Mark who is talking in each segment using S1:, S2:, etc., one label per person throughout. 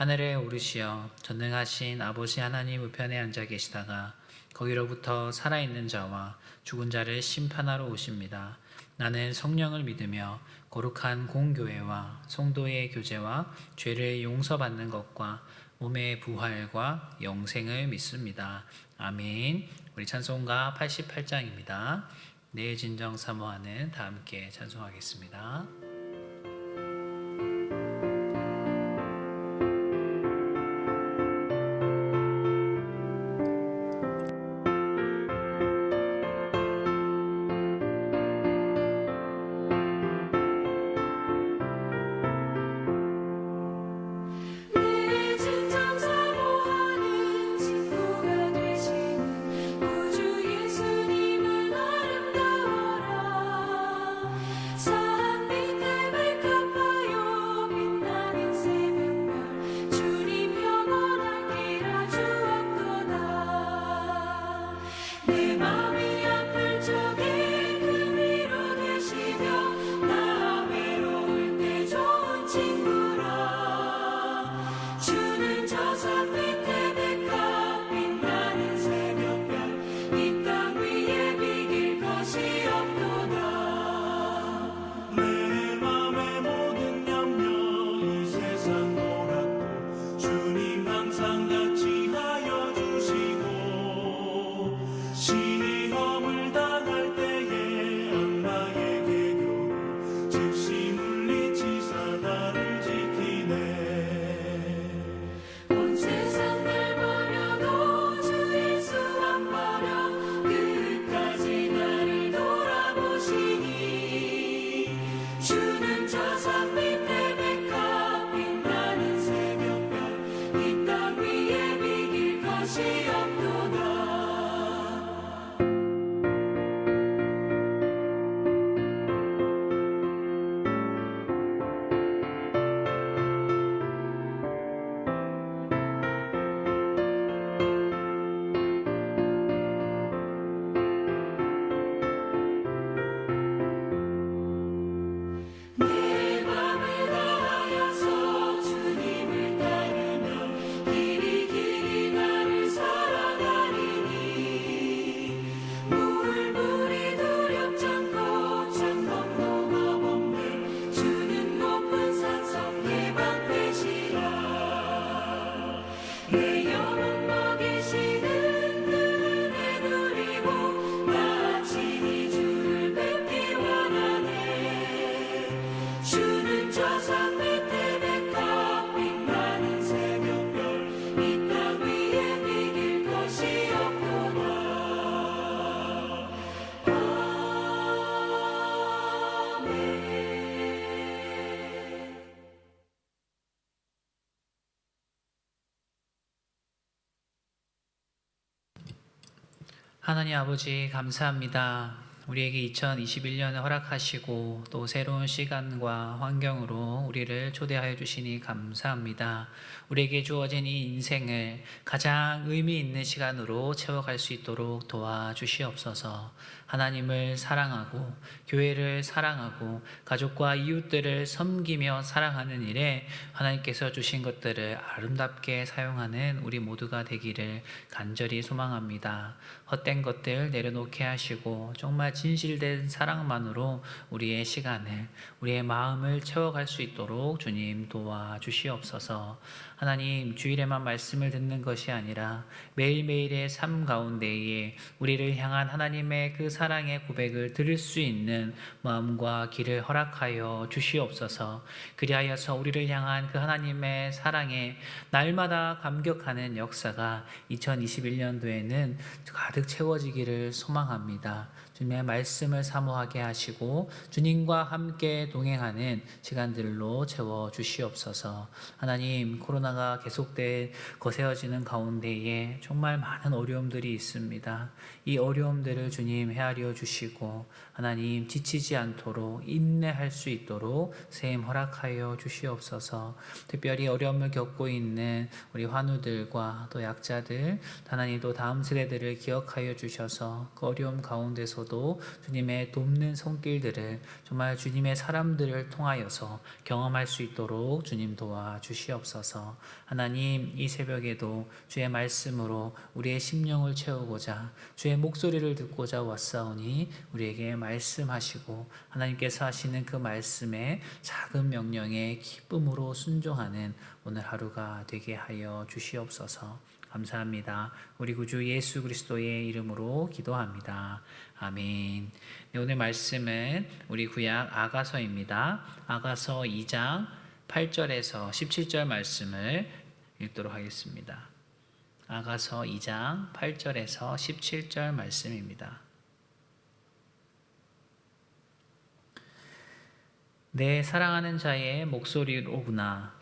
S1: 하늘에 오르시어 전능하신 아버지 하나님 우편에 앉아 계시다가 거기로부터 살아있는 자와 죽은 자를 심판하러 오십니다. 나는 성령을 믿으며 거룩한 공교회와 성도의 교제와 죄를 용서받는 것과 몸의 부활과 영생을 믿습니다. 아멘. 우리 찬송가 88장입니다. 내 진정 사모하는 다 함께 찬송하겠습니다. 하나님 아버지 감사합니다. 우리에게 2021년을 허락하시고 또 새로운 시간과 환경으로 우리를 초대하여 주시니 감사합니다. 우리에게 주어진 이 인생을 가장 의미 있는 시간으로 채워갈 수 있도록 도와주시옵소서. 하나님을 사랑하고 교회를 사랑하고 가족과 이웃들을 섬기며 사랑하는 일에 하나님께서 주신 것들을 아름답게 사용하는 우리 모두가 되기를 간절히 소망합니다. 헛된 것들 내려놓게 하시고 정말 진실된 사랑만으로 우리의 시간을 우리의 마음을 채워갈 수 있도록 주님 도와주시옵소서. 하나님 주일에만 말씀을 듣는 것이 아니라 매일매일의 삶 가운데에 우리를 향한 하나님의 그 사랑의 고백을 들을 수 있는 마음과 길을 허락하여 주시옵소서. 그리하여서 우리를 향한 그 하나님의 사랑에 날마다 감격하는 역사가 2021년도에는 가득 채워지기를 소망합니다. 주님의 말씀을 사모하게 하시고 주님과 함께 동행하는 시간들로 채워 주시옵소서. 하나님 코로나가 계속돼 거세어지는 가운데에 정말 많은 어려움들이 있습니다. 이 어려움들을 주님 헤아려 주시고 하나님 지치지 않도록 인내할 수 있도록 세임 허락하여 주시옵소서. 특별히 어려움을 겪고 있는 우리 환우들과 또 약자들 하나님 또 다음 세대들을 기억하여 주셔서 그 어려움 가운데서도 주님의 돕는 손길들을 정말 주님의 사람들을 통하여서 경험할 수 있도록 주님 도와 주시옵소서. 하나님 이 새벽에도 주의 말씀으로 우리의 심령을 채우고자 주의 목소리를 듣고자 왔사오니 우리에게 말 씀하시고 하나님께서 하시는 그 말씀에 작은 명령에 기쁨으로 순종하는 오늘 하루가 되게 하여 주시옵소서. 감사합니다. 우리 구주 예수 그리스도의 이름으로 기도합니다. 아멘. 네, 오늘 말씀은 우리 구약 아가서입니다. 아가서 2장 8절에서 17절 말씀을 읽도록 하겠습니다. 아가서 2장 8절에서 17절 말씀입니다. 내 사랑하는 자의 목소리로구나.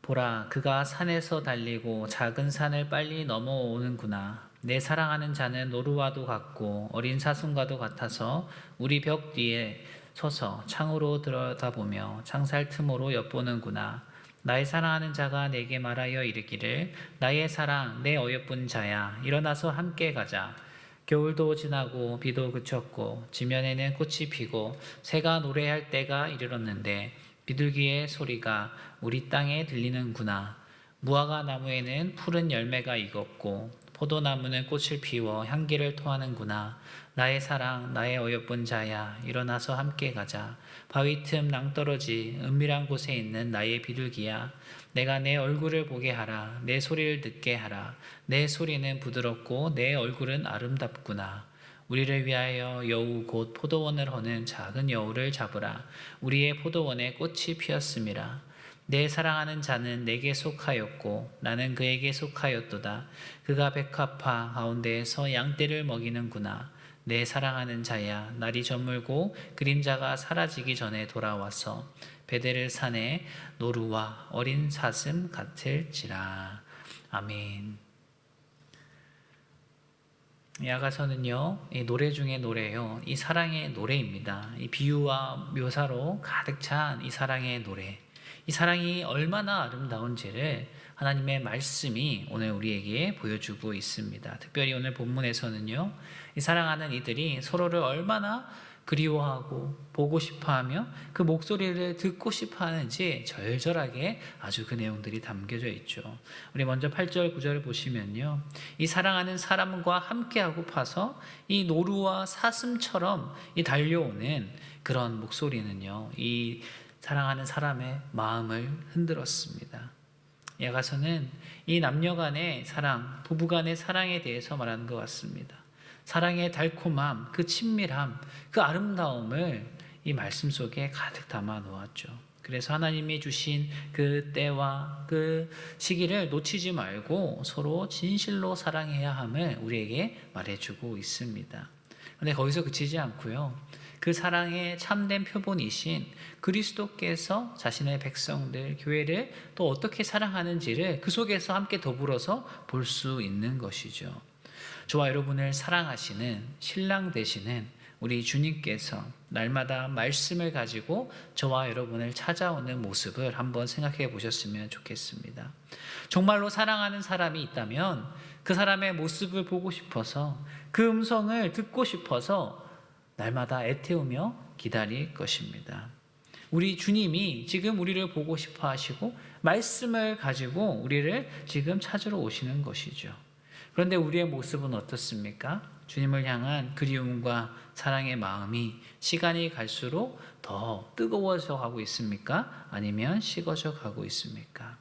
S1: 보라, 그가 산에서 달리고 작은 산을 빨리 넘어오는구나. 내 사랑하는 자는 노루와도 같고 어린 사슴과도 같아서 우리 벽 뒤에 서서 창으로 들여다보며 창살 틈으로 엿보는구나. 나의 사랑하는 자가 내게 말하여 이르기를 나의 사랑 내 어여쁜 자야 일어나서 함께 가자. 겨울도 지나고 비도 그쳤고 지면에는 꽃이 피고 새가 노래할 때가 이르렀는데 비둘기의 소리가 우리 땅에 들리는구나. 무화과 나무에는 푸른 열매가 익었고 포도나무는 꽃을 피워 향기를 토하는구나. 나의 사랑, 나의 어여쁜 자야, 일어나서 함께 가자. 바위 틈 낭떠러지 은밀한 곳에 있는 나의 비둘기야. 내가 내 얼굴을 보게 하라. 내 소리를 듣게 하라. 내 소리는 부드럽고 내 얼굴은 아름답구나. 우리를 위하여 여우 곧 포도원을 허는 작은 여우를 잡으라. 우리의 포도원에 꽃이 피었음이라. 내 사랑하는 자는 내게 속하였고 나는 그에게 속하였도다. 그가 백합화 가운데에서 양떼를 먹이는구나. 내 사랑하는 자야 날이 저물고 그림자가 사라지기 전에 돌아와서 베데를 산에 노루와 어린 사슴 같을지라. 아멘. 야가서는요, 이 노래 중에 노래요. 이 사랑의 노래입니다. 이 비유와 묘사로 가득 찬 이 사랑의 노래. 이 사랑이 얼마나 아름다운지를 하나님의 말씀이 오늘 우리에게 보여주고 있습니다. 특별히 오늘 본문에서는요, 이 사랑하는 이들이 서로를 얼마나 그리워하고 보고 싶어 하며 그 목소리를 듣고 싶어 하는지 절절하게 아주 그 내용들이 담겨져 있죠. 우리 먼저 8절, 9절을 보시면요. 이 사랑하는 사람과 함께하고 파서 이 노루와 사슴처럼 이 달려오는 그런 목소리는요. 이 사랑하는 사람의 마음을 흔들었습니다. 야가서는 이 남녀 간의 사랑, 부부 간의 사랑에 대해서 말하는 것 같습니다. 사랑의 달콤함, 그 친밀함, 그 아름다움을 이 말씀 속에 가득 담아 놓았죠. 그래서 하나님이 주신 그 때와 그 시기를 놓치지 말고 서로 진실로 사랑해야 함을 우리에게 말해주고 있습니다. 근데 거기서 그치지 않고요. 그 사랑의 참된 표본이신 그리스도께서 자신의 백성들, 교회를 또 어떻게 사랑하는지를 그 속에서 함께 더불어서 볼 수 있는 것이죠. 저와 여러분을 사랑하시는 신랑 되시는 우리 주님께서 날마다 말씀을 가지고 저와 여러분을 찾아오는 모습을 한번 생각해 보셨으면 좋겠습니다. 정말로 사랑하는 사람이 있다면 그 사람의 모습을 보고 싶어서 그 음성을 듣고 싶어서 날마다 애태우며 기다릴 것입니다. 우리 주님이 지금 우리를 보고 싶어 하시고 말씀을 가지고 우리를 지금 찾으러 오시는 것이죠. 그런데 우리의 모습은 어떻습니까? 주님을 향한 그리움과 사랑의 마음이 시간이 갈수록 더 뜨거워져 가고 있습니까? 아니면 식어져 가고 있습니까?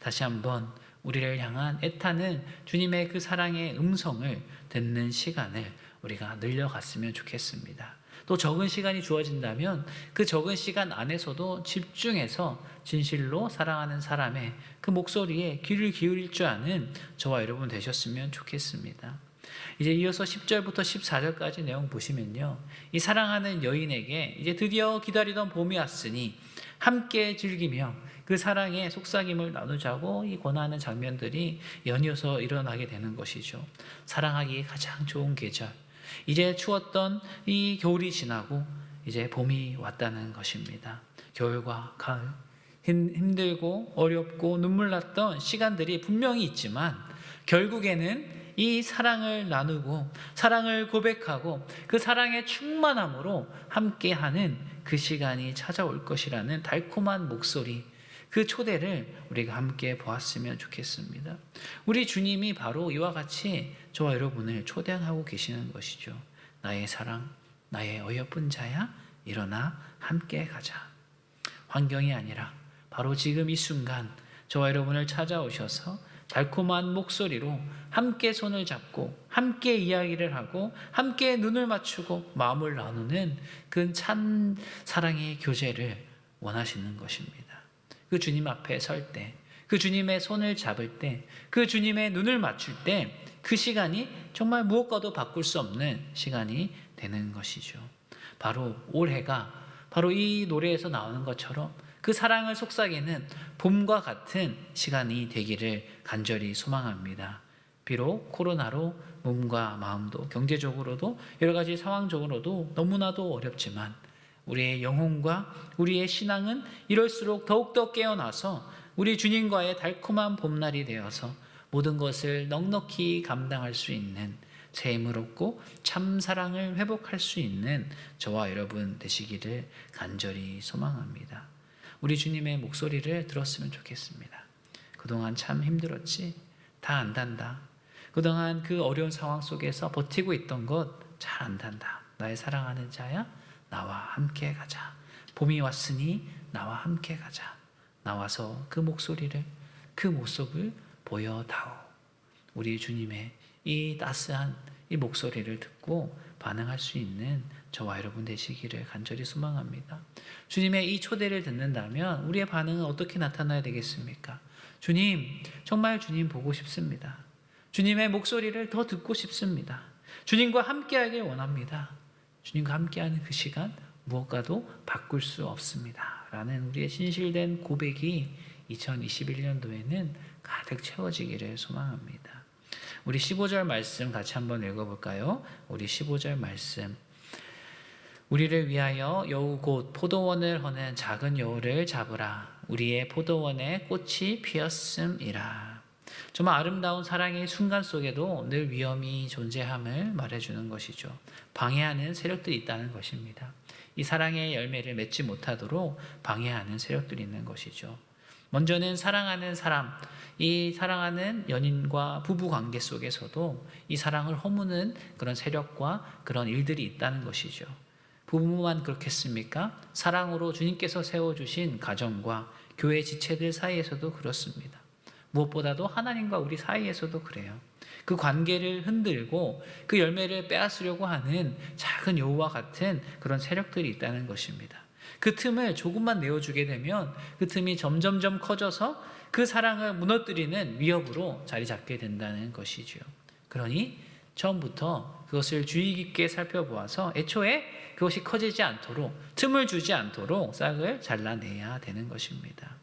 S1: 다시 한번 우리를 향한 애타는 주님의 그 사랑의 음성을 듣는 시간을 우리가 늘려갔으면 좋겠습니다. 또 적은 시간이 주어진다면 그 적은 시간 안에서도 집중해서 진실로 사랑하는 사람의 그 목소리에 귀를 기울일 줄 아는 저와 여러분 되셨으면 좋겠습니다. 이제 이어서 10절부터 14절까지 내용 보시면요. 이 사랑하는 여인에게 이제 드디어 기다리던 봄이 왔으니 함께 즐기며 그 사랑의 속삭임을 나누자고 이 권하는 장면들이 연이어서 일어나게 되는 것이죠. 사랑하기에 가장 좋은 계절. 이제 추웠던 이 겨울이 지나고 이제 봄이 왔다는 것입니다. 겨울과 가을. 힘- 힘들고 어렵고 눈물 났던 시간들이 분명히 있지만 결국에는 이 사랑을 나누고 사랑을 고백하고 그 사랑의 충만함으로 함께하는 그 시간이 찾아올 것이라는 달콤한 목소리 그 초대를 우리가 함께 보았으면 좋겠습니다. 우리 주님이 바로 이와 같이 저와 여러분을 초대하고 계시는 것이죠. 나의 사랑, 나의 어여쁜 자야, 일어나 함께 가자. 환경이 아니라 바로 지금 이 순간 저와 여러분을 찾아오셔서 달콤한 목소리로 함께 손을 잡고 함께 이야기를 하고 함께 눈을 맞추고 마음을 나누는 그참 사랑의 교제를 원하시는 것입니다. 그 주님 앞에 설 때, 그 주님의 손을 잡을 때, 그 주님의 눈을 맞출 때 그 시간이 정말 무엇과도 바꿀 수 없는 시간이 되는 것이죠. 바로 올해가 바로 이 노래에서 나오는 것처럼 그 사랑을 속삭이는 봄과 같은 시간이 되기를 간절히 소망합니다. 비록 코로나로 몸과 마음도 경제적으로도 여러 가지 상황적으로도 너무나도 어렵지만 우리의 영혼과 우리의 신앙은 이럴수록 더욱더 깨어나서 우리 주님과의 달콤한 봄날이 되어서 모든 것을 넉넉히 감당할 수 있는 새 힘을 얻고 참 사랑을 회복할 수 있는 저와 여러분 되시기를 간절히 소망합니다. 우리 주님의 목소리를 들었으면 좋겠습니다. 그동안 참 힘들었지? 다 안단다. 그동안 그 어려운 상황 속에서 버티고 있던 것 잘 안단다. 나의 사랑하는 자야, 나와 함께 가자. 봄이 왔으니 나와 함께 가자. 나와서 그 목소리를, 그 모습을 보여다오. 우리 주님의 이 따스한 이 목소리를 듣고 반응할 수 있는 저와 여러분 되시기를 간절히 소망합니다. 주님의 이 초대를 듣는다면 우리의 반응은 어떻게 나타나야 되겠습니까? 주님, 정말 주님 보고 싶습니다. 주님의 목소리를 더 듣고 싶습니다. 주님과 함께하길 원합니다. 주님과 함께하는 그 시간 무엇과도 바꿀 수 없습니다. 라는 우리의 진실된 고백이 2021년도에는 가득 채워지기를 소망합니다. 우리 15절 말씀 같이 한번 읽어볼까요? 우리 15절 말씀. 우리를 위하여 여우 곧 포도원을 허는 작은 여우를 잡으라. 우리의 포도원에 꽃이 피었음이라. 정말 아름다운 사랑의 순간 속에도 늘 위험이 존재함을 말해주는 것이죠. 방해하는 세력들이 있다는 것입니다. 이 사랑의 열매를 맺지 못하도록 방해하는 세력들이 있는 것이죠. 먼저는 사랑하는 사람, 이 사랑하는 연인과 부부 관계 속에서도 이 사랑을 허무는 그런 세력과 그런 일들이 있다는 것이죠. 부부만 그렇겠습니까? 사랑으로 주님께서 세워주신 가정과 교회 지체들 사이에서도 그렇습니다. 무엇보다도 하나님과 우리 사이에서도 그래요. 그 관계를 흔들고 그 열매를 빼앗으려고 하는 작은 여우와 같은 그런 세력들이 있다는 것입니다. 그 틈을 조금만 내어주게 되면 그 틈이 점점점 커져서 그 사랑을 무너뜨리는 위협으로 자리 잡게 된다는 것이죠. 그러니 처음부터 그것을 주의 깊게 살펴보아서 애초에 그것이 커지지 않도록 틈을 주지 않도록 싹을 잘라내야 되는 것입니다.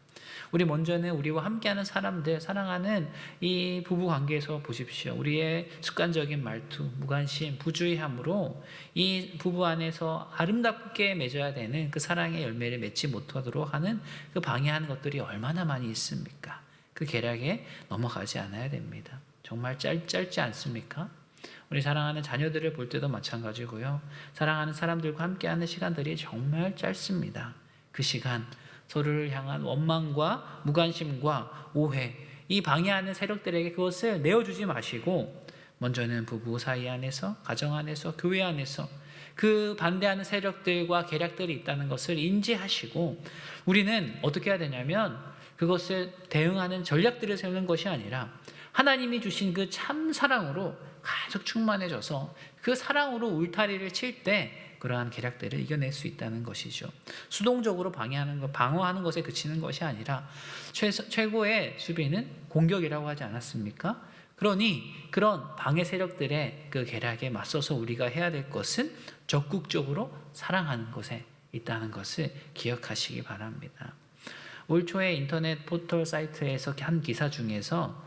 S1: 우리 먼저는 우리와 함께하는 사람들, 사랑하는 이 부부 관계에서 보십시오. 우리의 습관적인 말투, 무관심, 부주의함으로 이 부부 안에서 아름답게 맺어야 되는 그 사랑의 열매를 맺지 못하도록 하는 그 방해하는 것들이 얼마나 많이 있습니까? 그 계략에 넘어가지 않아야 됩니다. 정말 짧, 짧지 않습니까? 우리 사랑하는 자녀들을 볼 때도 마찬가지고요. 사랑하는 사람들과 함께하는 시간들이 정말 짧습니다. 그 시간 서로를 향한 원망과 무관심과 오해, 이 방해하는 세력들에게 그것을 내어주지 마시고 먼저는 부부 사이 안에서, 가정 안에서, 교회 안에서 그 반대하는 세력들과 계략들이 있다는 것을 인지하시고 우리는 어떻게 해야 되냐면 그것을 대응하는 전략들을 세우는 것이 아니라 하나님이 주신 그 참 사랑으로 가득 충만해져서 그 사랑으로 울타리를 칠때 그러한 계략들을 이겨낼 수 있다는 것이죠. 수동적으로 방해하는 것, 방어하는 것에 그치는 것이 아니라 최, 최고의 수비는 공격이라고 하지 않았습니까? 그러니 그런 방해 세력들의 그 계략에 맞서서 우리가 해야 될 것은 적극적으로 사랑하는 것에 있다는 것을 기억하시기 바랍니다. 올 초에 인터넷 포털 사이트에서 한 기사 중에서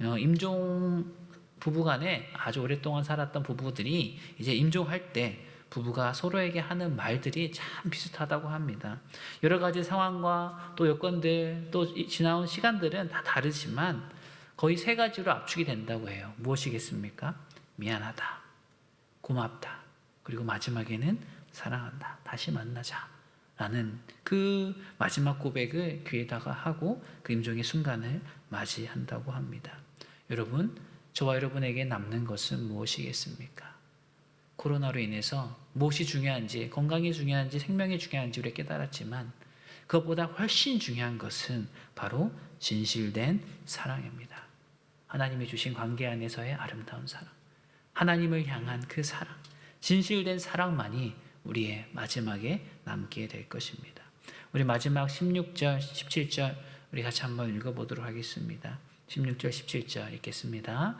S1: 어, 임종 부부간에 아주 오랫동안 살았던 부부들이 이제 임종할 때 부부가 서로에게 하는 말들이 참 비슷하다고 합니다. 여러 가지 상황과 또 여건들 또 이- 지나온 시간들은 다 다르지만 거의 세 가지로 압축이 된다고 해요. 무엇이겠습니까? 미안하다, 고맙다, 그리고 마지막에는 사랑한다, 다시 만나자. 라는 그 마지막 고백을 귀에다가 하고 그 임종의 순간을 맞이한다고 합니다. 여러분, 저와 여러분에게 남는 것은 무엇이겠습니까? 코로나로 인해서 무엇이 중요한지, 건강이 중요한지, 생명이 중요한지 우리가 깨달았지만 그것보다 훨씬 중요한 것은 바로 진실된 사랑입니다. 하나님이 주신 관계 안에서의 아름다운 사랑. 하나님을 향한 그 사랑. 진실된 사랑만이 우리의 마지막에 남게 될 것입니다. 우리 마지막 16절, 17절 우리 같이 한번 읽어보도록 하겠습니다. 16절, 17절 읽겠습니다.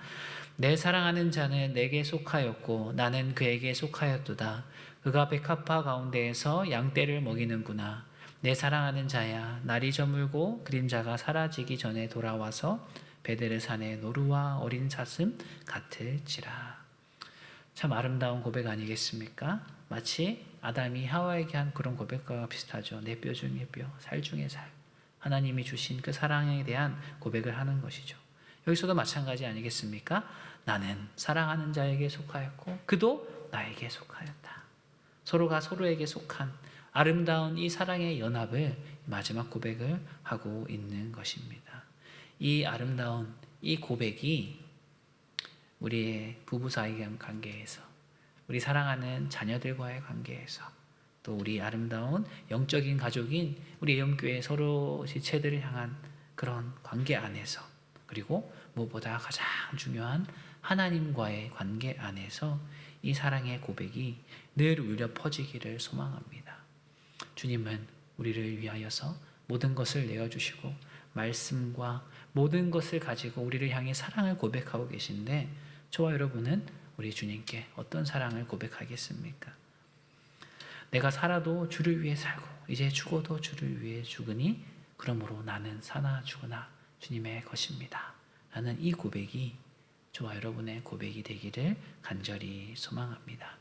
S1: 내 사랑하는 자는 내게 속하였고 나는 그에게 속하였도다. 그가 백합화 가운데에서 양떼를 먹이는구나. 내 사랑하는 자야, 날이 저물고 그림자가 사라지기 전에 돌아와서 베데르산의 노루와 어린 사슴 같을지라. 참 아름다운 고백 아니겠습니까? 마치 아담이 하와에게 한 그런 고백과 비슷하죠. 내 뼈 중의 뼈, 살 중의 살. 하나님이 주신 그 사랑에 대한 고백을 하는 것이죠. 여기서도 마찬가지 아니겠습니까? 나는 사랑하는 자에게 속하였고 그도 나에게 속하였다. 서로가 서로에게 속한 아름다운 이 사랑의 연합을 마지막 고백을 하고 있는 것입니다. 이 아름다운 이 고백이 우리의 부부 사이 관계에서 우리 사랑하는 자녀들과의 관계에서 또 우리 아름다운 영적인 가족인 우리 영교회 서로 지체들을 향한 그런 관계 안에서 그리고 무엇보다 가장 중요한 하나님과의 관계 안에서 이 사랑의 고백이 늘 울려 퍼지기를 소망합니다. 주님은 우리를 위하여서 모든 것을 내어주시고 말씀과 모든 것을 가지고 우리를 향해 사랑을 고백하고 계신데 저와 여러분은 우리 주님께 어떤 사랑을 고백하겠습니까? 내가 살아도 주를 위해 살고 이제 죽어도 주를 위해 죽으니 그러므로 나는 사나 죽으나 주님의 것입니다. 라는 이 고백이 저와 여러분의 고백이 되기를 간절히 소망합니다.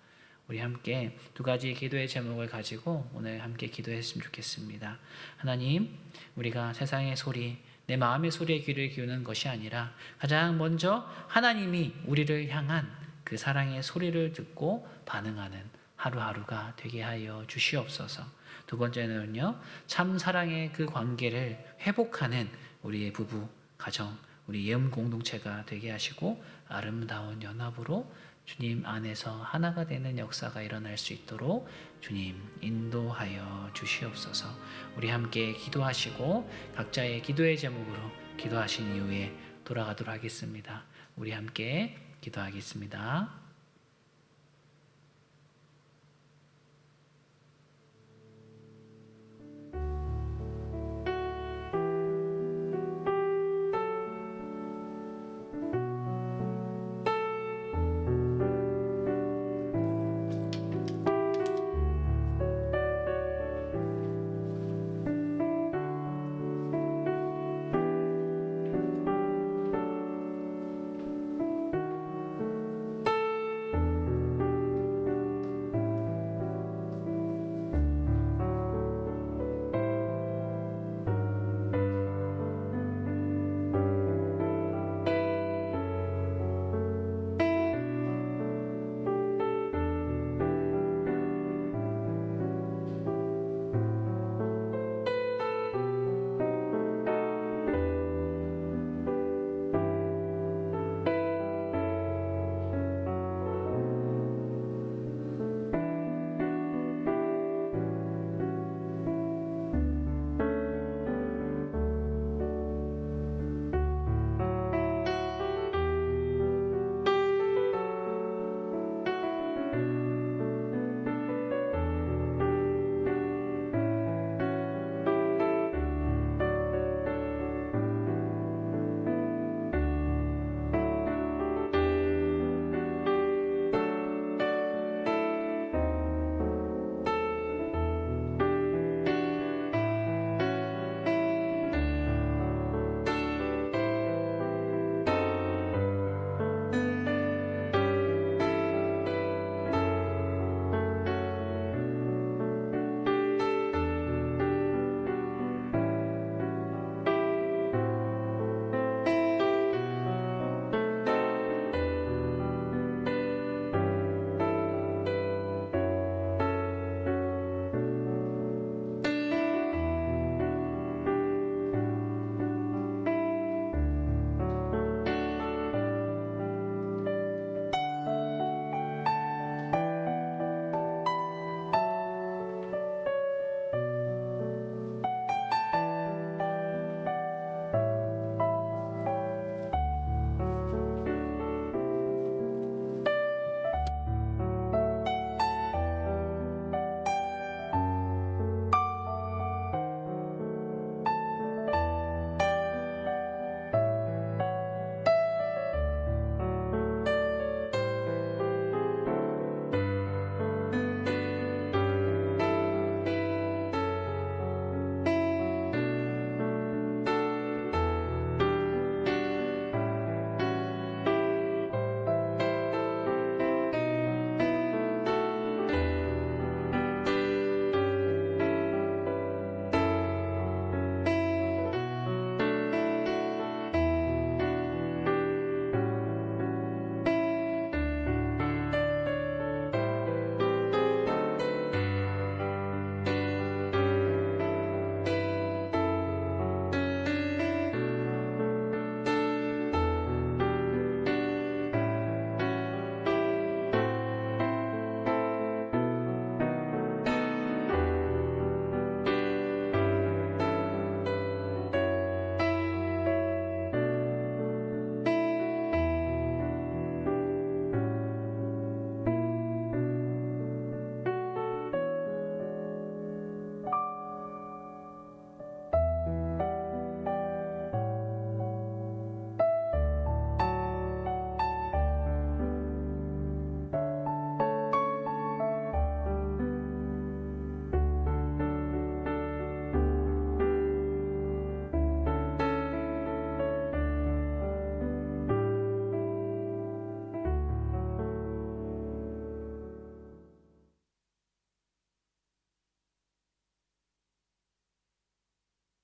S1: 우리 함께 두 가지 기도의 제목을 가지고 오늘 함께 기도했으면 좋겠습니다. 하나님, 우리가 세상의 소리, 내 마음의 소리에 귀를 기우는 것이 아니라 가장 먼저 하나님이 우리를 향한 그 사랑의 소리를 듣고 반응하는 하루하루가 되게 하여 주시옵소서. 두 번째는요, 참 사랑의 그 관계를 회복하는 우리의 부부, 가정, 우리 예음 공동체가 되게 하시고 아름다운 연합으로 주님 안에서 하나가 되는 역사가 일어날 수 있도록 주님 인도하여 주시옵소서. 우리 함께 기도하시고 각자의 기도의 제목으로 기도하신 이후에 돌아가도록 하겠습니다. 우리 함께 기도하겠습니다.